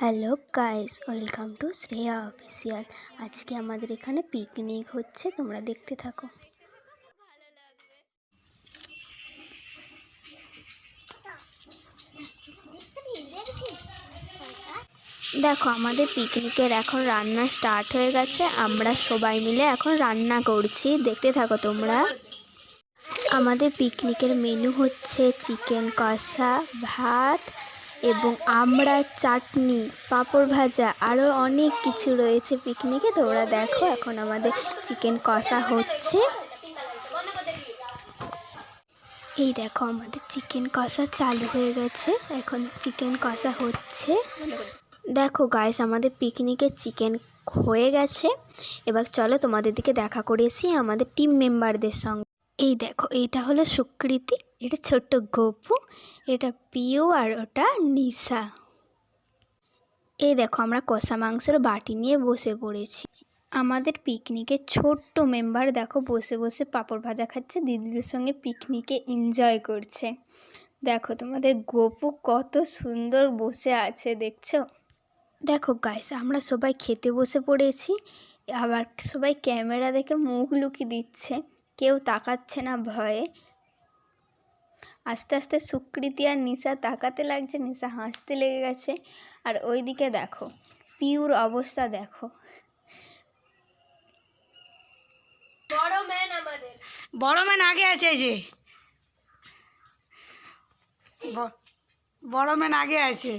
Hello guys welcome to Shreya official আজকে আমাদের এখানে পিকনিক হচ্ছে, তোমরা দেখতে থাকো। দেখো, আমাদের পিকনিকের এখন রান্না স্টার্ট হয়ে গেছে, আমরা সবাই মিলে এখন রান্না করছি, দেখতে থাকো তোমরা। আমাদের পিকনিকের মেনু হচ্ছে চিকেন কষা, ভাত এবং আমড়ার চাটনি, পাঁপড় ভাজা আরও অনেক কিছু রয়েছে পিকনিকে। তোমরা দেখো, এখন আমাদের চিকেন কষা হচ্ছে। এই দেখো, আমাদের চিকেন কষা চালু হয়ে গেছে। এখন চিকেন কষা হচ্ছে। দেখো গাইস আমাদের পিকনিকে চিকেন হয়ে গেছে। এবার চলো তোমাদের দিকে দেখা করেছি আমাদের টিম মেম্বারদের সঙ্গে। এই দেখো এটা হলো সুকৃতি, এটা ছোট্ট গপু, এটা পিও আর ওটা নিশা। এই দেখো, আমরা কষা মাংসের বাটি নিয়ে বসে পড়েছি। আমাদের পিকনিকে ছোট্ট মেম্বার দেখো বসে বসে পাঁপড় ভাজা খাচ্ছে, দিদিদের সঙ্গে পিকনিকে এনজয় করছে। দেখো, তোমাদের গপু কত সুন্দর বসে আছে, দেখছ? দেখো গাইস আমরা সবাই খেতে বসে পড়েছি, আবার সবাই ক্যামেরা দেখে মুখ লুকিয়ে দিচ্ছে। কেউ তাকাচ্ছে না ভয়ে। আস্তে আস্তে সুকৃতি আর নিশা তাকাতে লাগছে নিশা হাসতে লেগে গেছে। আর ওই দিকে দেখো পিউর অবস্থা দেখো। বড় ম্যান আগে আছে যে। বড় ম্যান আগে আছে।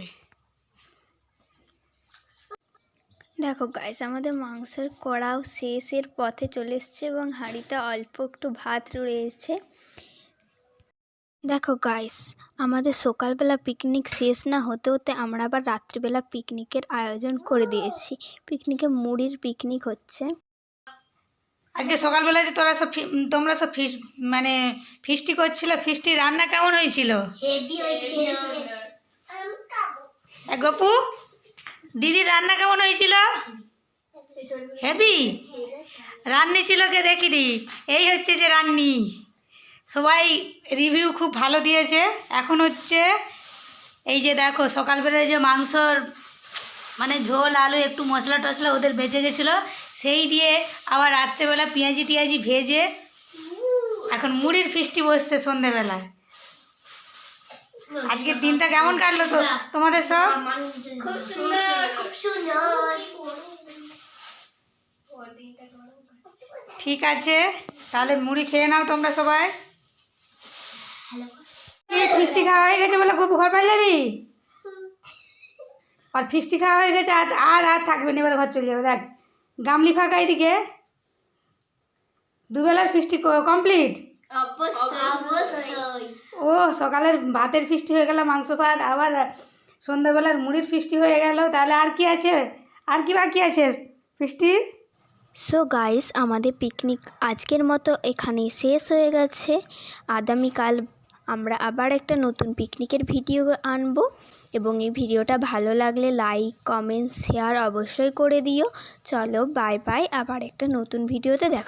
দেখো গাইস আমাদের মাংসের কড়াও শেষের পথে চলে এসছে এবং হাঁড়িতে অল্প একটু ভাত রয়েছে। দেখো গাইস আমাদের সকালবেলা পিকনিক শেষ না হতে হতে আমরা আবার রাত্রিবেলা পিকনিকের আয়োজন করে দিয়েছি। পিকনিকে মুড়ির পিকনিক হচ্ছে। আজকে সকালবেলা যে তোরা সব ফি- তোমরা সব ফিস মানে ফিস্টি করছিল ফিস্টি রান্না কেমন হয়েছিল। এ, গপু? দিদির রান্না কেমন হয়েছিল? হেভি? রান্নি ছিল কে? দেখি দি। এই হচ্ছে যে রান্নি। সবাই রিভিউ খুব ভালো দিয়েছে। এখন হচ্ছে এই যে দেখো, সকালবেলায় যে মাংসর মানে ঝোল, আলু, একটু মশলা টশলা ওদের বেঁচে গেছিল, সেই দিয়ে আবার রাত্রেবেলা পেঁয়াজি টিয়াজি ভেজে এখন মুড়ির ফিস্টি বসছে সন্ধেবেলায়। আজকের দিনটা কেমন কাটলো তো? তোমাদের সব? খুব সুন্দর খুব সুন্দর। ঠিক আছে তাহলে মুড়ি খেয়ে নাও তোমরা সবাই। ফিস্টি খাওয়া হয়ে গেছে বলে গপু ঘর পাই যাবি? আর ফিস্টি খাওয়া হয়ে গেছে আর আর আর থাকবে না এবার ঘর চলে যাবে। দেখ গামলি ফাঁকা এদিকে। দুবেলার ফিস্টি কমপ্লিট? সকালের ভাতের ফিস্টি হয়ে গেল, মাংস ভাত, আবার সন্ধ্যাবেলার মুড়ির ফিস্টি হয়ে গেল, তাহলে আর কি আছে? আর কি বাকি আছে ফিস্টির সো গাইস আমাদের পিকনিক আজকের মতো এখানেই শেষ হয়ে গেছে। আগামীকাল আমরা আবার একটা নতুন পিকনিকের ভিডিও আনব এবং এই ভিডিওটা ভালো লাগলে লাইক কমেন্ট শেয়ার অবশ্যই করে দিও। চলো বাই বাই আবার একটা নতুন ভিডিওতে দেখা